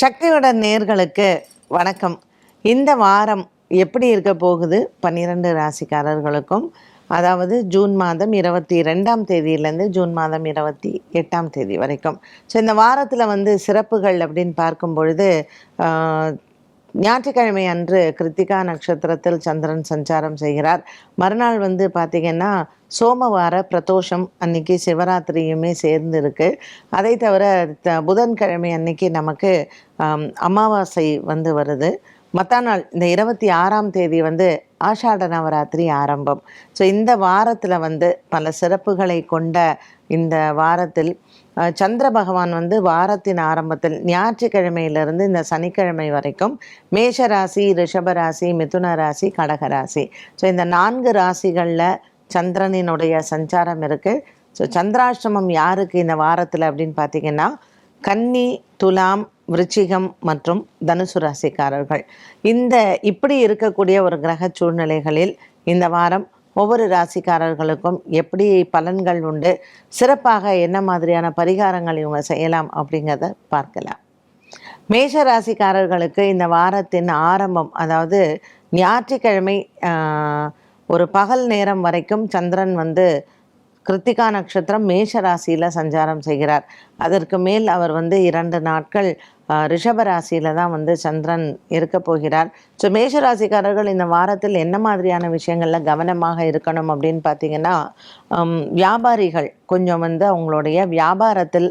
சக்தியோட நேர்களுக்கு வணக்கம். இந்த வாரம் எப்படி இருக்க போகுது? பன்னிரெண்டு ராசிக்காரர்களுக்கும் அதாவது ஜூன் மாதம் இருபத்தி ரெண்டாம் தேதியிலேருந்து ஜூன் மாதம் இருபத்தி எட்டாம் தேதி வரைக்கும். ஸோ இந்த வாரத்தில் வந்து சிறப்புகள் அப்படின்னு பார்க்கும் பொழுது ஞாயிற்றுக்கிழமை அன்று கிருத்திகா நட்சத்திரத்தில் சந்திரன் சஞ்சாரம் செய்கிறார். மறுநாள் வந்து பார்த்திங்கன்னா சோமவார பிரதோஷம் அன்னைக்கு சிவராத்திரியுமே சேர்ந்து இருக்கு அதை தவிர த- புதன்கிழமை அன்னைக்கு நமக்கு அமாவாசை வந்து வருது. மற்ற நாள் இந்த இருபத்தி ஆறாம் தேதி வந்து ஆஷாட நவராத்திரி ஆரம்பம். ஸோ இந்த வாரத்தில் வந்து பல சிறப்புகளை கொண்ட இந்த வாரத்தில் சந்திர பகவான் வந்து வாரத்தின் ஆரம்பத்தில் ஞாயிற்றுக்கிழமையிலிருந்து இந்த சனிக்கிழமை வரைக்கும் மேஷ ராசி ரிஷப ராசி மிதுன ராசி கடக ராசி. ஸோ இந்த நான்கு ராசிகளில் சந்திரனினுடைய சஞ்சாரம் இருக்குது ஸோ சந்திராஷ்டமம் யாருக்கு இந்த வாரத்தில் அப்படின்னு பார்த்தீங்கன்னா கன்னி துலாம் விருச்சிகம் மற்றும் தனுசு ராசிக்காரர்கள். இந்த இப்படி இருக்கக்கூடிய ஒரு கிரக சூழ்நிலைகளில் இந்த வாரம் ஒவ்வொரு ராசிக்காரர்களுக்கும் எப்படி பலன்கள் உண்டு சிறப்பாக என்ன மாதிரியான பரிகாரங்கள் இவங்க செய்யலாம் அப்படிங்கிறத பார்க்கலாம். மேஷ ராசிக்காரர்களுக்கு இந்த வாரத்தின் ஆரம்பம் அதாவது ஞாயிற்றுக்கிழமை ஒரு பகல் நேரம் வரைக்கும் சந்திரன் வந்து கிருத்திகா நட்சத்திரம் மேஷ ராசியில் சஞ்சாரம் செய்கிறார். அதற்கு மேல் அவர் வந்து இரண்டு நாட்கள் ரிஷப ராசியில் தான் வந்து சந்திரன் இருக்க போகிறார். ஸோ மேஷ ராசிக்காரர்கள் இந்த வாரத்தில் என்ன மாதிரியான விஷயங்களில் கவனமாக இருக்கணும் அப்படின்னு பார்த்தீங்கன்னா வியாபாரிகள் கொஞ்சம் வந்து அவங்களுடைய வியாபாரத்தில்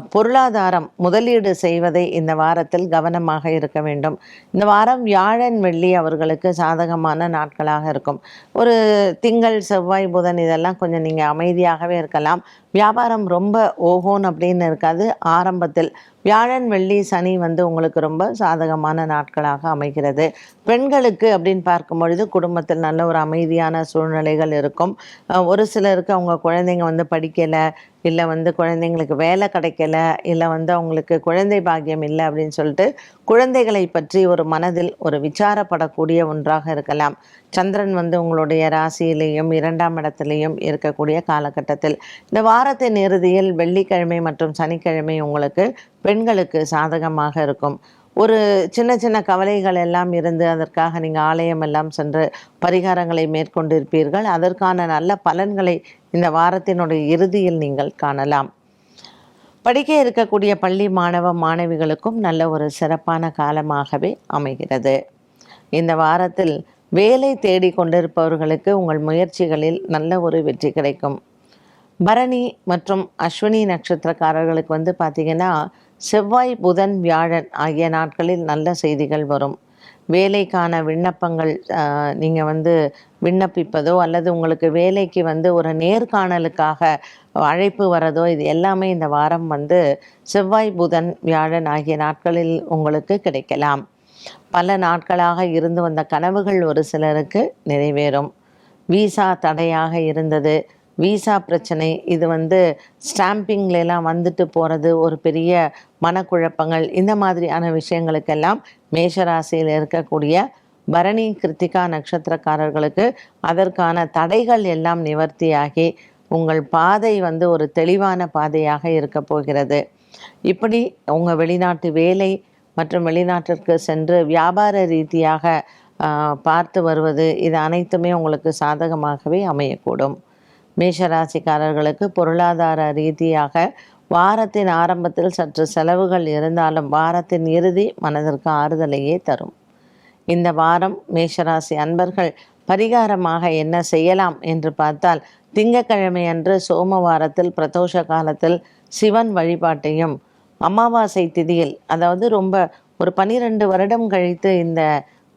பொருளாதாரம் முதலீடு செய்வதை இந்த வாரத்தில் கவனமாக இருக்க வேண்டும். இந்த வாரம் வியாழன் வெள்ளி அவர்களுக்கு சாதகமான நாட்களாக இருக்கும். ஒரு திங்கள் செவ்வாய் புதன் இதெல்லாம் கொஞ்சம் நீங்கள் அமைதியாகவே இருக்கலாம். வியாபாரம் ரொம்ப ஓகோன் அப்படின்னு இருக்காது. ஆரம்பத்தில் வியாழன் வெள்ளி சனி வந்து உங்களுக்கு ரொம்ப சாதகமான நாட்களாக அமைகிறது. பெண்களுக்கு அப்படின்னு பார்க்கும் பொழுது குடும்பத்தில் நல்ல ஒரு அமைதியான சூழ்நிலைகள் இருக்கும். ஒரு சிலருக்கு அவங்க குழந்தைங்க வந்து படிக்கலை இல்லை வந்து குழந்தைங்களுக்கு வேலை கிடைக்கல இல்லை வந்து அவங்களுக்கு குழந்தை பாக்கியம் இல்லை அப்படின்னு சொல்லிட்டு குழந்தைகளை பற்றி ஒரு மனதில் ஒரு விசாரப்படக்கூடிய ஒன்றாக இருக்கலாம். சந்திரன் வந்து உங்களுடைய ராசியிலையும் இரண்டாம் இடத்துலையும் இருக்கக்கூடிய காலகட்டத்தில் இந்த வாரத்தின் இறுதியில் வெள்ளிக்கிழமை மற்றும் சனிக்கிழமை உங்களுக்கு பெண்களுக்கு சாதகமாக இருக்கும். ஒரு சின்ன சின்ன கவலைகள் எல்லாம் இருந்து அதற்காக நீங்கள் ஆலயம் எல்லாம் சென்று பரிகாரங்களை மேற்கொண்டிருப்பீர்கள். அதற்கான நல்ல பலன்களை இந்த வாரத்தினுடைய இறுதியில் நீங்கள் காணலாம். படிக்க இருக்கக்கூடிய பள்ளி மாணவ மாணவிகளுக்கும் நல்ல ஒரு சிறப்பான காலமாகவே அமைகிறது. இந்த வாரத்தில் வேலை தேடி கொண்டிருப்பவர்களுக்கு உங்கள் முயற்சிகளில் நல்ல ஒரு வெற்றி கிடைக்கும். பரணி மற்றும் அஸ்வினி நட்சத்திரக்காரர்களுக்கு வந்து பார்த்திங்கன்னா செவ்வாய் புதன் வியாழன் ஆகிய நாட்களில் நல்ல செய்திகள் வரும். வேலைக்கான விண்ணப்பங்கள் நீங்கள் வந்து விண்ணப்பிப்பதோ அல்லது உங்களுக்கு வேலைக்கு வந்து ஒரு நேர்காணலுக்காக அழைப்பு வரதோ இது எல்லாமே இந்த வாரம் வந்து செவ்வாய் புதன் வியாழன் ஆகிய நாட்களில் உங்களுக்கு கிடைக்கலாம். பல நாட்களாக இருந்து வந்த கனவுகள் ஒரு சிலருக்கு நிறைவேறும். விசா தடையாக இருந்தது. விசா பிரச்சனை இது வந்து ஸ்டாம்பிங்லாம் வந்துட்டு போகிறது ஒரு பெரிய மனக்குழப்பங்கள் இந்த மாதிரியான விஷயங்களுக்கெல்லாம் மேஷராசியில் இருக்கக்கூடிய பரணி கிருத்திகா நட்சத்திரக்காரர்களுக்கு அதற்கான தடைகள் எல்லாம் நிவர்த்தியாகி உங்கள் பாதை வந்து ஒரு தெளிவான பாதையாக இருக்க போகிறது. இப்படி உங்கள் வெளிநாட்டு வேலை மற்றும் வெளிநாட்டிற்கு சென்று வியாபார ரீதியாக பார்த்து வருவது இது அனைத்துமே உங்களுக்கு சாதகமாகவே அமையக்கூடும். மேஷராசிக்காரர்களுக்கு பொருளாதார ரீதியாக வாரத்தின் ஆரம்பத்தில் சற்று செலவுகள் இருந்தாலும் வாரத்தின் இறுதி மனதிற்கு ஆறுதலையே தரும். இந்த வாரம் மேஷராசி அன்பர்கள் பரிகாரமாக என்ன செய்யலாம் என்று பார்த்தால் திங்கக்கிழமை அன்று சோமவாரத்தில் பிரதோஷ காலத்தில் சிவன் வழிபாட்டையும் அமாவாசை திதியில் அதாவது ரொம்ப ஒரு பனிரெண்டு வருடம் கழித்து இந்த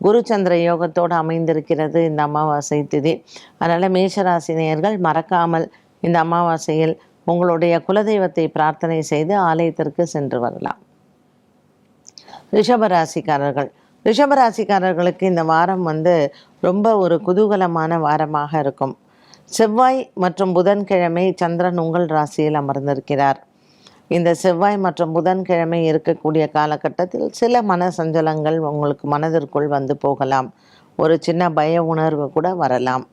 குருச்சந்திர யோகத்தோடு அமைந்திருக்கிறது இந்த அமாவாசை திதி. அதனால் மேஷராசினியர்கள் மறக்காமல் இந்த அமாவாசையில் உங்களுடைய குலதெய்வத்தை பிரார்த்தனை செய்து ஆலயத்திற்கு சென்று வரலாம். ரிஷபராசிக்காரர்கள் ரிஷபராசிக்காரர்களுக்கு இந்த வாரம் வந்து ரொம்ப ஒரு குதூகலமான வாரமாக இருக்கும். செவ்வாய் மற்றும் புதன்கிழமை சந்திரன் உங்கள் ராசியில் அமர்ந்திருக்கிறார். இந்த செவ்வாய் மற்றும் புதன்கிழமை இருக்கக்கூடிய காலகட்டத்தில் சில மன சஞ்சலங்கள் உங்களுக்கு மனதிற்குள் வந்து போகலாம். ஒரு சின்ன பய உணர்வு கூட வரலாம்.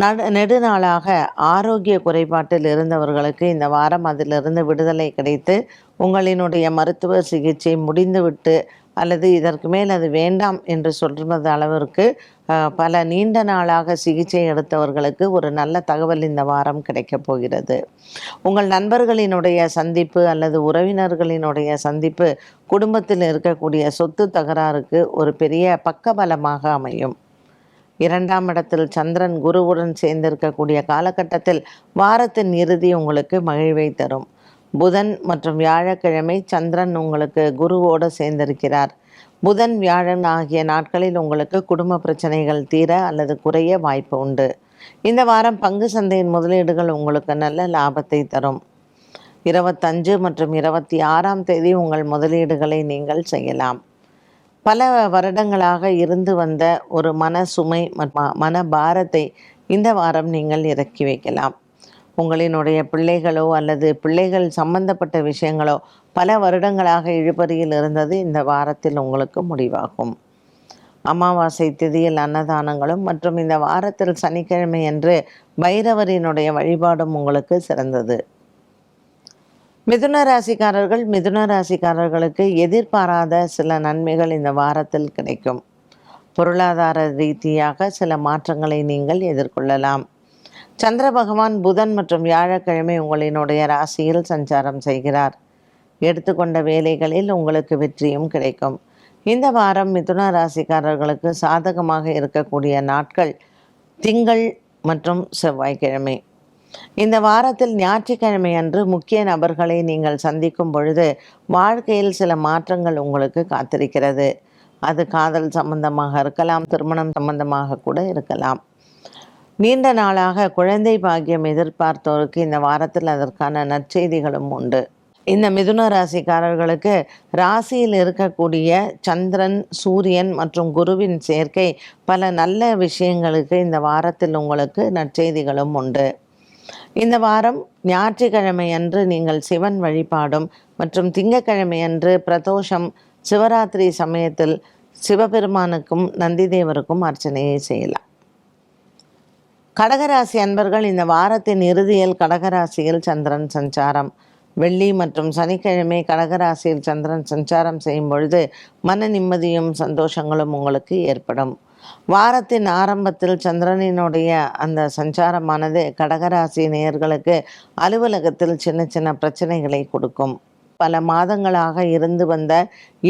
நடு நெடுநாளாக ஆரோக்கிய குறைபாட்டில் இருந்தவர்களுக்கு இந்த வாரம் அதிலிருந்து விடுதலை கிடைத்து உங்களினுடைய மருத்துவ சிகிச்சை முடிந்துவிட்டு அல்லது இதற்கு மேல் அது வேண்டாம் என்று சொல்வது அளவிற்கு பல நீண்ட நாளாக சிகிச்சை எடுத்தவர்களுக்கு ஒரு நல்ல தகவல் இந்த வாரம் கிடைக்கப் போகிறது. உங்கள் நண்பர்களினுடைய சந்திப்பு அல்லது உறவினர்களினுடைய சந்திப்பு குடும்பத்தில் இருக்கக்கூடிய சொத்து தகராறுக்கு ஒரு பெரிய பக்கபலமாக அமையும். இரண்டாம் இடத்தில் சந்திரன் குருவுடன் சேர்ந்திருக்கக்கூடிய காலகட்டத்தில் வாரத்தின் இறுதி உங்களுக்கு மகிழ்வை தரும். புதன் மற்றும் வியாழக்கிழமை சந்திரன் உங்களுக்கு குருவோடு சேர்ந்திருக்கிறார். புதன் வியாழன் ஆகிய நாட்களில் உங்களுக்கு குடும்ப பிரச்சனைகள் தீர அல்லது குறைய வாய்ப்பு உண்டு. இந்த வாரம் பங்கு சந்தையின் முதலீடுகள் உங்களுக்கு நல்ல லாபத்தை தரும். இருபத்தஞ்சு மற்றும் இருபத்தி ஆறாம் தேதி உங்கள் முதலீடுகளை நீங்கள் செய்யலாம். பல வருடங்களாக இருந்து வந்த ஒரு மன சுமை மற்றும் மன பாரத்தை இந்த வாரம் நீங்கள் இறக்கி வைக்கலாம். உங்களினுடைய பிள்ளைகளோ அல்லது பிள்ளைகள் சம்பந்தப்பட்ட விஷயங்களோ பல வருடங்களாக இழுபறியில் இருந்தது இந்த வாரத்தில் உங்களுக்கு முடிவாகும். அமாவாசை திதியில் அன்னதானங்களும் மற்றும் இந்த வாரத்தில் சனிக்கிழமை என்று பைரவரினுடைய வழிபாடும் உங்களுக்கு சிறந்தது. மிதுன ராசிக்காரர்கள் மிதுன ராசிக்காரர்களுக்கு எதிர்பாராத சில நன்மைகள் இந்த வாரத்தில் கிடைக்கும். பொருளாதார ரீதியாக சில மாற்றங்களை நீங்கள் எதிர்கொள்ளலாம். சந்திர பகவான் புதன் மற்றும் வியாழக்கிழமை உங்களினுடைய ராசியில் சஞ்சாரம் செய்கிறார். எடுத்துக்கொண்ட வேலைகளில் உங்களுக்கு வெற்றியும் கிடைக்கும். இந்த வாரம் மிதுன ராசிக்காரர்களுக்கு சாதகமாக இருக்கக்கூடிய நாட்கள் திங்கள் மற்றும் செவ்வாய்க்கிழமை. இந்த வாரத்தில் ஞாயிற்றுக்கிழமை அன்று முக்கிய நபர்களை நீங்கள் சந்திக்கும் பொழுது வாழ்க்கையில் சில மாற்றங்கள் உங்களுக்கு காத்திருக்கிறது. அது காதல் சம்பந்தமாக இருக்கலாம் திருமணம் சம்பந்தமாக கூட இருக்கலாம். நீண்ட நாளாக குழந்தை பாக்கியம் எதிர்பார்த்தோருக்கு இந்த வாரத்தில் அதற்கான நற்செய்திகளும் உண்டு. இந்த மிதுன ராசிக்காரர்களுக்கு ராசியில் இருக்கக்கூடிய சந்திரன் சூரியன் மற்றும் குருவின் சேர்க்கை பல நல்ல விஷயங்களுக்கு இந்த வாரத்தில் உங்களுக்கு நற்செய்திகளும் உண்டு. இந்த வாரம் ஞாயிற்றுக்கிழமை அன்று நீங்கள் சிவன் வழிபாடும் மற்றும் திங்கக்கிழமை அன்று பிரதோஷம் சிவராத்திரி சமயத்தில் சிவபெருமானுக்கும் நந்திதேவருக்கும் அர்ச்சனையை செய்யலாம். கடகராசி அன்பர்கள் இந்த வாரத்தின் இறுதியில் கடகராசியில் சந்திரன் சஞ்சாரம். வெள்ளி மற்றும் சனிக்கிழமை கடகராசியில் சந்திரன் சஞ்சாரம் செய்யும் பொழுது மன நிம்மதியும் சந்தோஷங்களும் உங்களுக்கு ஏற்படும். வாரத்தின் ஆரம்பத்தில் சந்திரனினுடைய அந்த சஞ்சாரமானது கடகராசி நேயர்களுக்கு அலுவலகத்தில் சின்ன சின்ன பிரச்சனைகளை கொடுக்கும். பல மாதங்களாக இருந்து வந்த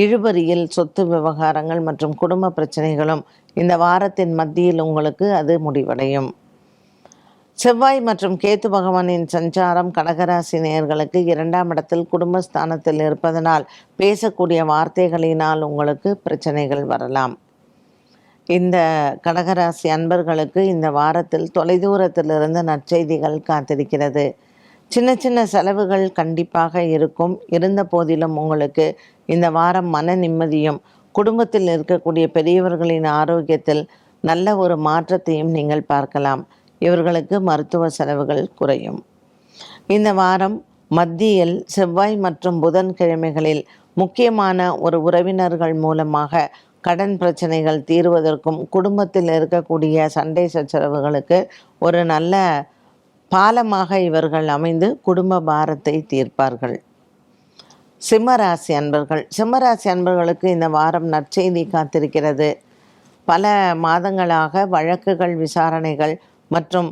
இழுபறியில் சொத்து விவகாரங்கள் மற்றும் குடும்ப பிரச்சனைகளும் இந்த வாரத்தின் மத்தியில் உங்களுக்கு அது முடிவடையும். செவ்வாய் மற்றும் கேத்து பகவானின் சஞ்சாரம் கடகராசி நேயர்களுக்கு இரண்டாம் இடத்தில் குடும்பஸ்தானத்தில் இருப்பதனால் பேசக்கூடிய வார்த்தைகளினால் உங்களுக்கு பிரச்சனைகள் வரலாம். இந்த கடகராசி அன்பர்களுக்கு இந்த வாரத்தில் தொலைதூரத்திலிருந்து நற்செய்திகள் காத்திருக்கிறது. சின்ன சின்ன செலவுகள் கண்டிப்பாக இருக்கும். இருந்த போதிலும் உங்களுக்கு இந்த வாரம் மன நிம்மதியும் குடும்பத்தில் இருக்கக்கூடிய பெரியவர்களின் ஆரோக்கியத்தில் நல்ல ஒரு மாற்றத்தையும் நீங்கள் பார்க்கலாம். இவர்களுக்கு மருத்துவ செலவுகள் குறையும். இந்த வாரம் மத்தியில் செவ்வாய் மற்றும் புதன் கிழமைகளில் முக்கியமான ஒரு உறவினர்கள் மூலமாக கடன் பிரச்சனைகள் தீர்வதற்கும் குடும்பத்தில் இருக்கக்கூடிய சண்டை சச்சரவுகளுக்கு ஒரு நல்ல பாலமாக இவர்கள் அமைந்து குடும்ப பாரத்தை தீர்ப்பார்கள். சிம்மராசி அன்பர்கள். சிம்மராசி அன்பர்களுக்கு இந்த வாரம் நற்செய்தி காத்திருக்கிறது. பல மாதங்களாக வழக்குகள் விசாரணைகள் மற்றும்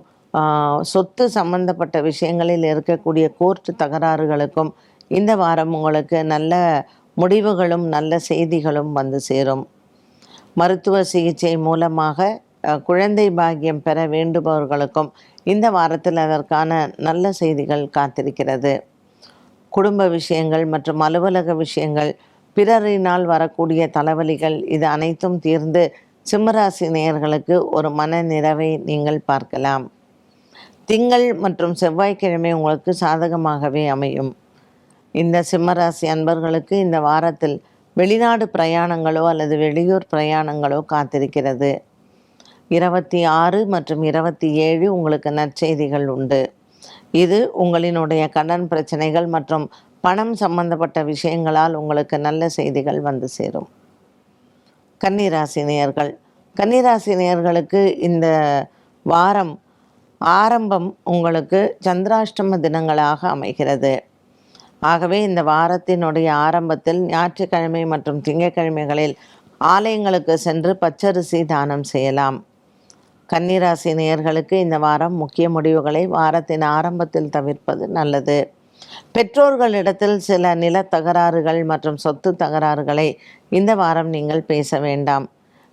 சொத்து சம்பந்தப்பட்ட விஷயங்களில் இருக்கக்கூடிய கோர்ட் தகராறுகளுக்கும் இந்த வாரம் உங்களுக்கு நல்ல முடிவுகளும் நல்ல செய்திகளும் வந்து சேரும். மருத்துவ சிகிச்சை மூலமாக குழந்தை பாக்கியம் பெற வேண்டுபவர்களுக்கும் இந்த வாரத்தில் அதற்கான நல்ல செய்திகள் காத்திருக்கிறது. குடும்ப விஷயங்கள் மற்றும் அலுவலக விஷயங்கள் பிறரினால் வரக்கூடிய தலைவலிகள் இது அனைத்தும் தீர்ந்து சிம்மராசி நேயர்களுக்கு ஒரு மன நிறைவை நீங்கள் பார்க்கலாம். திங்கள் மற்றும் செவ்வாய்க்கிழமை உங்களுக்கு சாதகமாகவே அமையும். இந்த சிம்மராசி அன்பர்களுக்கு இந்த வாரத்தில் வெளிநாடு பிரயாணங்களோ அல்லது வெளியூர் பிரயாணங்களோ காத்திருக்கிறது. இருபத்தி ஆறு மற்றும் இருபத்தி ஏழு உங்களுக்கு நற்செய்திகள் உண்டு. இது உங்களினுடைய கடன் பிரச்சனைகள் மற்றும் பணம் சம்பந்தப்பட்ட விஷயங்களால் உங்களுக்கு நல்ல செய்திகள் வந்து சேரும். கன்னிராசி கன்னிராசினியர்களுக்கு இந்த வாரம் ஆரம்பம் உங்களுக்கு சந்திராஷ்டம தினங்களாக அமைகிறது. ஆகவே இந்த வாரத்தினுடைய ஆரம்பத்தில் ஞாயிற்றுக்கிழமை மற்றும் திங்கட்கிழமைகளில் ஆலயங்களுக்கு சென்று பச்சரிசி தானம் செய்யலாம். கன்னிராசி நேயர்களுக்கு இந்த வாரம் முக்கிய முடிவுகளை வாரத்தின் ஆரம்பத்தில் தவிர்ப்பது நல்லது. பெற்றோர்களிடத்தில் சில நில தகராறுகள் மற்றும் சொத்து தகராறுகளை இந்த வாரம் நீங்கள் பேச வேண்டாம்.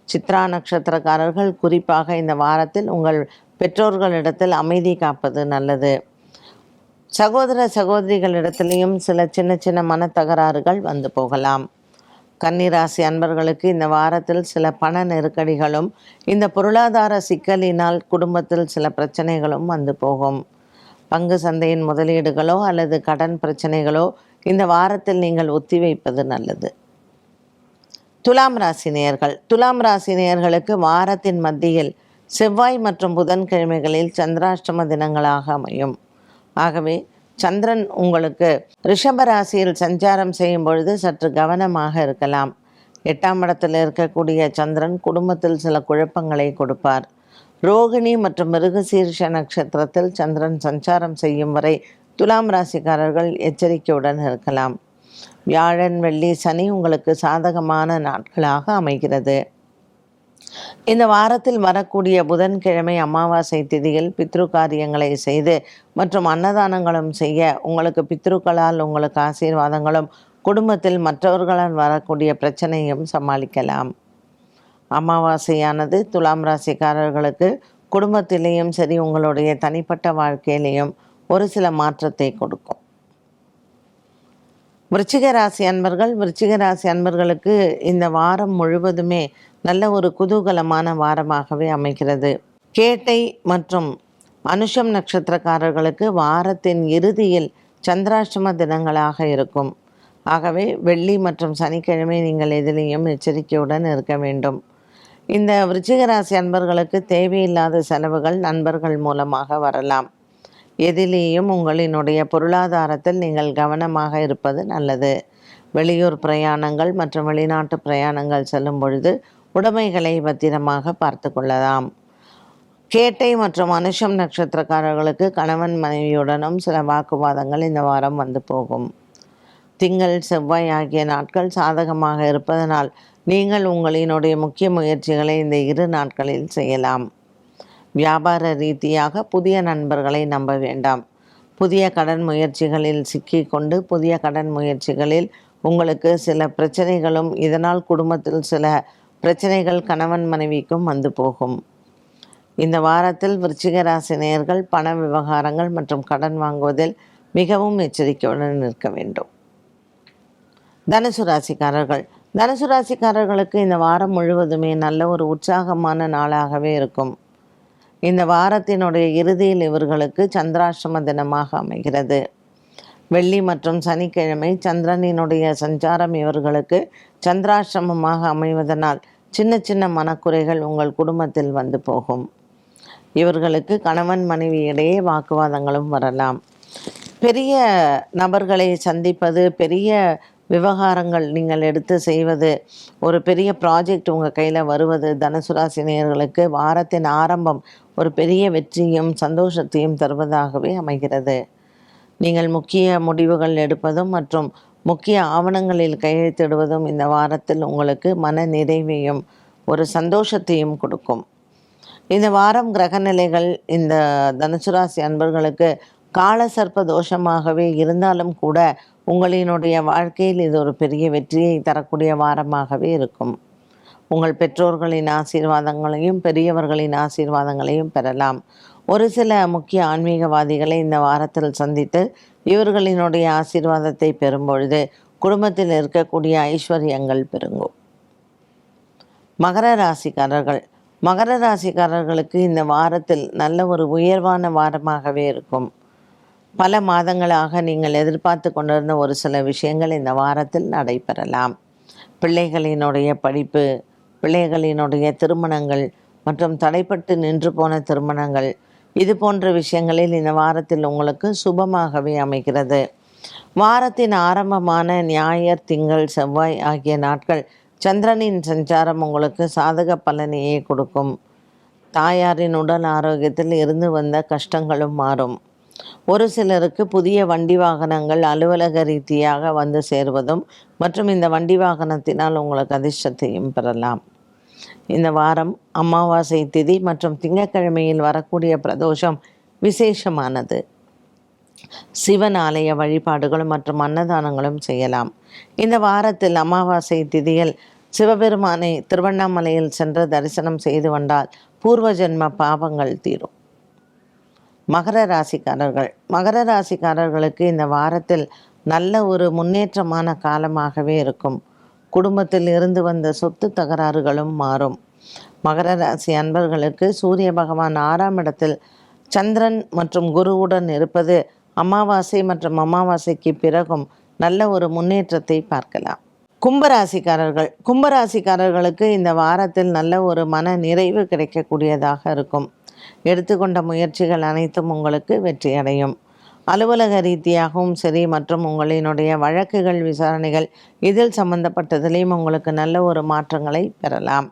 சித்ரா நட்சத்திரக்காரர்கள் குறிப்பாக இந்த வாரத்தில் உங்கள் பெற்றோர்களிடத்தில் அமைதி காப்பது நல்லது. சகோதர சகோதரிகளிடத்திலையும் சில சின்ன சின்ன மனத்தகராறுகள் வந்து போகலாம். கன்னிராசி அன்பர்களுக்கு இந்த வாரத்தில் சில பண நெருக்கடிகளும் இந்த பொருளாதார சிக்கலினால் குடும்பத்தில் சில பிரச்சனைகளும் வந்து போகும். பங்கு சந்தையின் முதலீடுகளோ அல்லது கடன் பிரச்சனைகளோ இந்த வாரத்தில் நீங்கள் ஒத்திவைப்பது நல்லது. துலாம் ராசி நேயர்கள். துலாம் ராசி நேயர்களுக்கு வாரத்தின் மத்தியில் செவ்வாய் மற்றும் புதன்கிழமைகளில் சந்திராஷ்டம தினங்களாக அமையும். ஆகவே சந்திரன் உங்களுக்கு ரிஷப ராசியில் சஞ்சாரம் செய்யும் பொழுது சற்று கவனமாக இருக்கலாம். எட்டாம் இடத்தில் இருக்கக்கூடிய சந்திரன் குடும்பத்தில் சில குழப்பங்களை கொடுப்பார். ரோகிணி மற்றும் மிருகசீர்ஷ நட்சத்திரத்தில் சந்திரன் சஞ்சாரம் செய்யும் வரை துலாம் ராசிக்காரர்கள் எச்சரிக்கையுடன் இருக்கலாம். வியாழன் வெள்ளி சனி உங்களுக்கு சாதகமான நாட்களாக அமைகிறது. இந்த வாரத்தில் வரக்கூடிய புதன்கிழமை அமாவாசை திதியில் பித்ரு காரியங்களை செய்து மற்றும் அன்னதானங்களும் செய்ய உங்களுக்கு பித்ருக்களால் உங்களுக்கு ஆசீர்வாதங்களும் குடும்பத்தில் மற்றவர்களால் வரக்கூடிய பிரச்சனையும் சமாளிக்கலாம். அமாவாசையானது துலாம் ராசிக்காரர்களுக்கு குடும்பத்திலேயும் சரி உங்களுடைய தனிப்பட்ட வாழ்க்கையிலையும் ஒரு சில மாற்றத்தை கொடுக்கும். விருச்சிக ராசி அன்பர்கள் விருச்சிக ராசி அன்பர்களுக்கு இந்த வாரம் முழுவதுமே நல்ல ஒரு குதூகலமான வாரமாகவே அமைகிறது. கேட்டை மற்றும் அனுஷம் நட்சத்திரக்காரர்களுக்கு வாரத்தின் இறுதியில் சந்திராஷ்டம தினங்களாக இருக்கும். ஆகவே வெள்ளி மற்றும் சனிக்கிழமை நீங்கள் எதிலையும் எச்சரிக்கையுடன் இருக்க வேண்டும். இந்த விருச்சிகராசி அன்பர்களுக்கு தேவையில்லாத செலவுகள் நண்பர்கள் மூலமாக வரலாம். எதிலேயும் உங்களினுடைய பொருளாதாரத்தில் நீங்கள் கவனமாக இருப்பது நல்லது. வெளியூர் பிரயாணங்கள் மற்றும் வெளிநாட்டு பிரயாணங்கள் செல்லும் பொழுது உடைமைகளை பத்திரமாக பார்த்து கொள்ளலாம். கேட்டை மற்றும் அனுஷம் நட்சத்திரக்காரர்களுக்கு கணவன் மனைவியுடனும் சில வாக்குவாதங்கள் இந்த வாரம் வந்து போகும். திங்கள் செவ்வாய் ஆகிய நாட்கள் சாதகமாக இருப்பதனால் நீங்கள் உங்களினுடைய முக்கிய முயற்சிகளை இந்த இரு நாட்களில் செய்யலாம். வியாபார ரீதியாக புதிய நண்பர்களை நம்ப வேண்டாம். புதிய கடன் முயற்சிகளில் சிக்கிக்கொண்டு புதிய கடன் முயற்சிகளில் உங்களுக்கு சில பிரச்சனைகளும் இதனால் குடும்பத்தில் சில பிரச்சனைகள் கணவன் மனைவிக்கும் வந்து போகும். இந்த வாரத்தில் விருச்சிக ராசி நேயர்கள் பண விவகாரங்கள் மற்றும் கடன் வாங்குவதில் மிகவும் எச்சரிக்கையுடன் இருக்க வேண்டும். தனுசு ராசிக்காரர்கள் தனுசு ராசிக்காரர்களுக்கு இந்த வாரம் முழுவதுமே நல்ல ஒரு உற்சாகமான நாளாகவே இருக்கும். இந்த வாரத்தினுடைய இறுதியில் இவர்களுக்கு சந்திராஷ்டம தினமாக அமைகிறது. வெள்ளி மற்றும் சனிக்கிழமை சந்திரனினுடைய சஞ்சாரம் இவர்களுக்கு சந்திராஷ்டிரமமாக அமைவதனால் சின்ன சின்ன மனக்குறைகள் உங்கள் குடும்பத்தில் வந்து போகும். இவர்களுக்கு கணவன் மனைவி இடையே வாக்குவாதங்களும் வரலாம். பெரிய நபர்களை சந்திப்பது பெரிய விவகாரங்கள் நீங்கள் எடுத்து செய்வது ஒரு பெரிய ப்ராஜெக்ட் உங்கள் கையில் வருவது தனுசு ராசினியர்களுக்கு வாரத்தின் ஆரம்பம் ஒரு பெரிய வெற்றியும் சந்தோஷத்தையும் தருவதாகவே அமைகிறது. நீங்கள் முக்கிய முடிவுகள் எடுப்பதும் மற்றும் முக்கிய ஆவணங்களில் கையெழுத்திடுவதும் இந்த வாரத்தில் உங்களுக்கு மன நிறைவையும் ஒரு சந்தோஷத்தையும் கொடுக்கும். இந்த வாரம் கிரகநிலைகள் இந்த தனுசுராசி அன்பர்களுக்கு கால சர்ப்ப தோஷமாகவே இருந்தாலும் கூட உங்களினுடைய வாழ்க்கையில் இது ஒரு பெரிய வெற்றியை தரக்கூடிய வாரமாகவே இருக்கும். உங்கள் பெற்றோர்களின் ஆசீர்வாதங்களையும் பெரியவர்களின் ஆசீர்வாதங்களையும் பெறலாம். ஒரு சில முக்கிய ஆன்மீகவாதிகளை இந்த வாரத்தில் சந்தித்து இவர்களினுடைய ஆசீர்வாதத்தை பெறும்பொழுது குடும்பத்தில் இருக்கக்கூடிய ஐஸ்வர்யங்கள் பெருங்கும். மகர ராசிக்காரர்கள். மகர ராசிக்காரர்களுக்கு இந்த வாரத்தில் நல்ல ஒரு உயர்வான வாரமாகவே இருக்கும். பல மாதங்களாக நீங்கள் எதிர்பார்த்து கொண்டிருந்த ஒரு சில விஷயங்கள் இந்த வாரத்தில் நடைபெறலாம். பிள்ளைகளினுடைய படிப்பு பிள்ளைகளினுடைய திருமணங்கள் மற்றும் தடைப்பட்டு நின்று போன திருமணங்கள் இது போன்ற விஷயங்களில் இந்த வாரத்தில் உங்களுக்கு சுபமாகவே அமைகிறது. வாரத்தின் ஆரம்பமான ஞாயிறு திங்கள் செவ்வாய் ஆகிய நாட்கள் சந்திரனின் சஞ்சாரம் உங்களுக்கு சாதக பலனையே கொடுக்கும். தாயாரின் உடல் ஆரோக்கியத்தில் இருந்து வந்த கஷ்டங்களும் மாறும். ஒரு சிலருக்கு புதிய வண்டி வாகனங்கள் அலுவலக ரீதியாக வந்து சேருவதும் மற்றும் இந்த வண்டி வாகனத்தினால் உங்களுக்கு அதிர்ஷ்டத்தையும் பெறலாம். இந்த வாரம் அமாவாசை திதி மற்றும் திங்கட்கிழமையில் வரக்கூடிய பிரதோஷம் விசேஷமானது. சிவன் ஆலய வழிபாடுகளும் மற்றும் அன்னதானங்களும் செய்யலாம். இந்த வாரத்தில் அமாவாசை திதியில் சிவபெருமானை திருவண்ணாமலையில் சென்று தரிசனம் செய்து வந்தால் பூர்வ ஜென்ம பாவங்கள் தீரும். மகர ராசிக்காரர்கள். மகர ராசிக்காரர்களுக்கு இந்த வாரத்தில் நல்ல ஒரு முன்னேற்றமான காலமாகவே இருக்கும். குடும்பத்தில் இருந்து வந்த சொத்து தகராறுகளும் மாறும். மகர ராசி அன்பர்களுக்கு சூரிய பகவான் ஆறாம் இடத்தில் சந்திரன் மற்றும் குருவுடன் இருப்பது அமாவாசை மற்றும் அமாவாசைக்கு பிறகும் நல்ல ஒரு முன்னேற்றத்தை பார்க்கலாம். கும்பராசிக்காரர்கள். கும்பராசிக்காரர்களுக்கு இந்த வாரத்தில் நல்ல ஒரு மன நிறைவு கிடைக்கக்கூடியதாக இருக்கும். எடுத்துக்கொண்ட முயற்சிகள் அனைத்தும் உங்களுக்கு வெற்றி அடையும் அலுவலக ரீதியாகவும் சரி மற்றும் உங்களினுடைய வழக்குகள் விசாரணைகள் இதில் சம்பந்தப்பட்டதிலையும் உங்களுக்கு நல்ல ஒரு மாற்றங்களை பெறலாம்.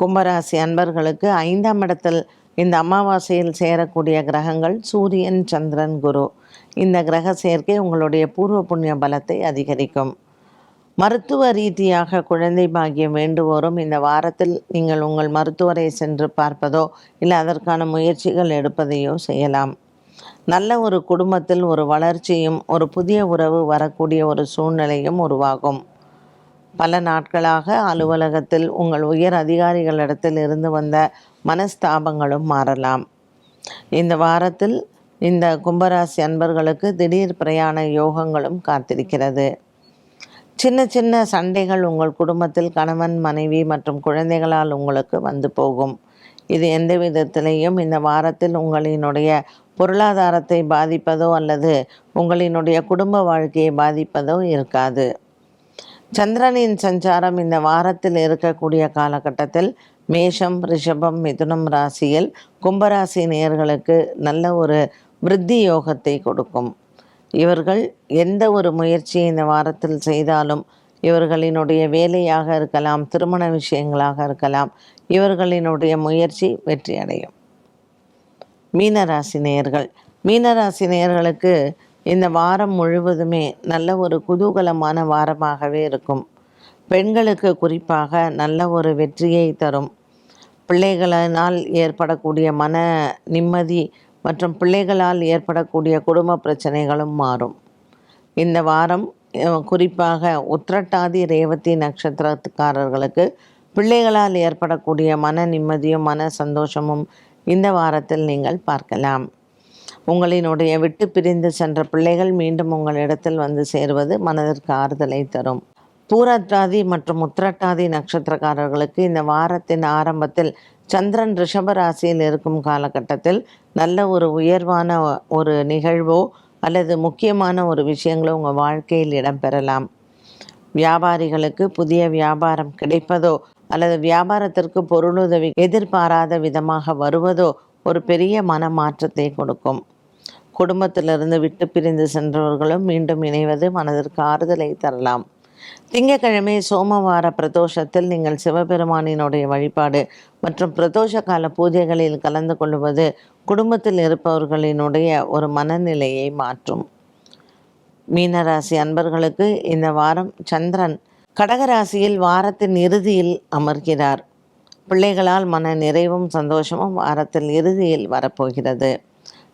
கும்பராசி அன்பர்களுக்கு ஐந்தாம் இடத்தில் இந்த அமாவாசையில் சேரக்கூடிய கிரகங்கள் சூரியன் சந்திரன் குரு. இந்த கிரக சேர்க்கை உங்களுடைய பூர்வ புண்ணிய பலத்தை அதிகரிக்கும். மருத்துவ ரீதியாக குழந்தை பாக்கியம் வேண்டுவோரும் இந்த வாரத்தில் நீங்கள் உங்கள் மருத்துவரை சென்று பார்ப்பதோ இல்லை அதற்கான முயற்சிகள் எடுப்பதையோ செய்யலாம். நல்ல ஒரு குடும்பத்தில் ஒரு வளர்ச்சியும் ஒரு புதிய உறவு வரக்கூடிய ஒரு சூழ்நிலையும் உருவாகும். பல நாட்களாக அலுவலகத்தில் உங்கள் உயர் அதிகாரிகளிடத்தில் இருந்து வந்த மனஸ்தாபங்களும் மாறலாம். இந்த வாரத்தில் இந்த கும்பராசி அன்பர்களுக்கு திடீர் பிரயாண யோகங்களும் காத்திருக்கிறது. சின்ன சின்ன சண்டைகள் உங்கள் குடும்பத்தில் கணவன் மனைவி மற்றும் குழந்தைகளால் உங்களுக்கு வந்து போகும். இது எந்த விதத்திலையும் இந்த வாரத்தில் உங்களினுடைய பொருளாதாரத்தை பாதிப்பதோ அல்லது உங்களினுடைய குடும்ப வாழ்க்கையை பாதிப்பதோ இருக்காது. சந்திரனின் சஞ்சாரம் இந்த வாரத்தில் இருக்கக்கூடிய காலகட்டத்தில் மேஷம் ரிஷபம் மிதுனம் ராசியில் கும்பராசி நேர்களுக்கு நல்ல ஒரு விருத்தி யோகத்தை கொடுக்கும். இவர்கள் எந்த ஒரு முயற்சியை இந்த வாரத்தில் செய்தாலும் இவர்களினுடைய வேலையாக இருக்கலாம் திருமண விஷயங்களாக இருக்கலாம் இவர்களினுடைய முயற்சி வெற்றி அடையும். மீனராசி நேயர்கள். மீனராசி நேயர்களுக்கு இந்த வாரம் முழுவதுமே நல்ல ஒரு குதூகலமான வாரமாகவே இருக்கும். பெண்களுக்கு குறிப்பாக நல்ல ஒரு வெற்றியை தரும். பிள்ளைகளினால் ஏற்படக்கூடிய மன நிம்மதி மற்றும் பிள்ளைகளால் ஏற்படக்கூடிய குடும்ப பிரச்சனைகளும் மாறும். இந்த வாரம் குறிப்பாக உத்திரட்டாதி ரேவதி நட்சத்திரக்காரர்களுக்கு பிள்ளைகளால் ஏற்படக்கூடிய மன நிம்மதியும் மன சந்தோஷமும் இந்த வாரத்தில் நீங்கள் பார்க்கலாம். உங்களினுடைய விட்டு பிரிந்து சென்ற பிள்ளைகள் மீண்டும் உங்களிடத்தில் வந்து சேருவது மனதிற்கு ஆறுதலை தரும். பூரட்டாதி மற்றும் உத்திரட்டாதி நட்சத்திரக்காரர்களுக்கு இந்த வாரத்தின் ஆரம்பத்தில் சந்திரன் ரிஷப ராசியில் இருக்கும் காலகட்டத்தில் நல்ல ஒரு உயர்வான ஒரு நிகழ்வோ அல்லது முக்கியமான ஒரு விஷயங்களோ உங்கள் வாழ்க்கையில் இடம்பெறலாம். வியாபாரிகளுக்கு புதிய வியாபாரம் கிடைப்பதோ அல்லது வியாபாரத்திற்கு பொருளுதவி எதிர்பாராத விதமாக வருவதோ ஒரு பெரிய மன மாற்றத்தை கொடுக்கும். குடும்பத்திலிருந்து விட்டு பிரிந்து சென்றவர்களும் மீண்டும் இணைவது மனதிற்கு ஆறுதலை தரலாம். திங்கக்கிழமை சோமவார பிரதோஷத்தில் நீங்கள் சிவபெருமானினுடைய வழிபாடு மற்றும் பிரதோஷ கால பூஜைகளில் கலந்து கொள்வது குடும்பத்தில் இருப்பவர்களினுடைய ஒரு மனநிலையை மாற்றும். மீனராசி அன்பர்களுக்கு இந்த வாரம் சந்திரன் கடகராசியில் வாரத்தின் இறுதியில் அமர்கிறார். பிள்ளைகளால் மன நிறைவும் சந்தோஷமும் வாரத்தில் இறுதியில் வரப்போகிறது.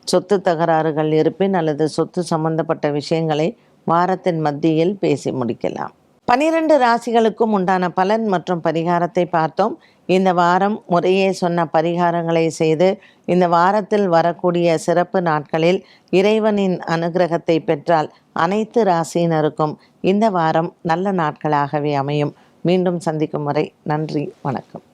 சொத்து தகராறுகள் இருப்பின் அல்லது சொத்து சம்பந்தப்பட்ட விஷயங்களை வாரத்தின் மத்தியில் பேசி முடிக்கலாம். பனிரெண்டு ராசிகளுக்கும் உண்டான பலன் மற்றும் பரிகாரத்தை பார்த்தோம். இந்த வாரம் முறையே சொன்ன பரிகாரங்களை செய்து இந்த வாரத்தில் வரக்கூடிய சிறப்பு நாட்களில் இறைவனின் அனுகிரகத்தை பெற்றால் அனைத்து ராசியினருக்கும் இந்த வாரம் நல்ல நாட்களாகவே அமையும். மீண்டும் சந்திக்கும் வரை நன்றி வணக்கம்.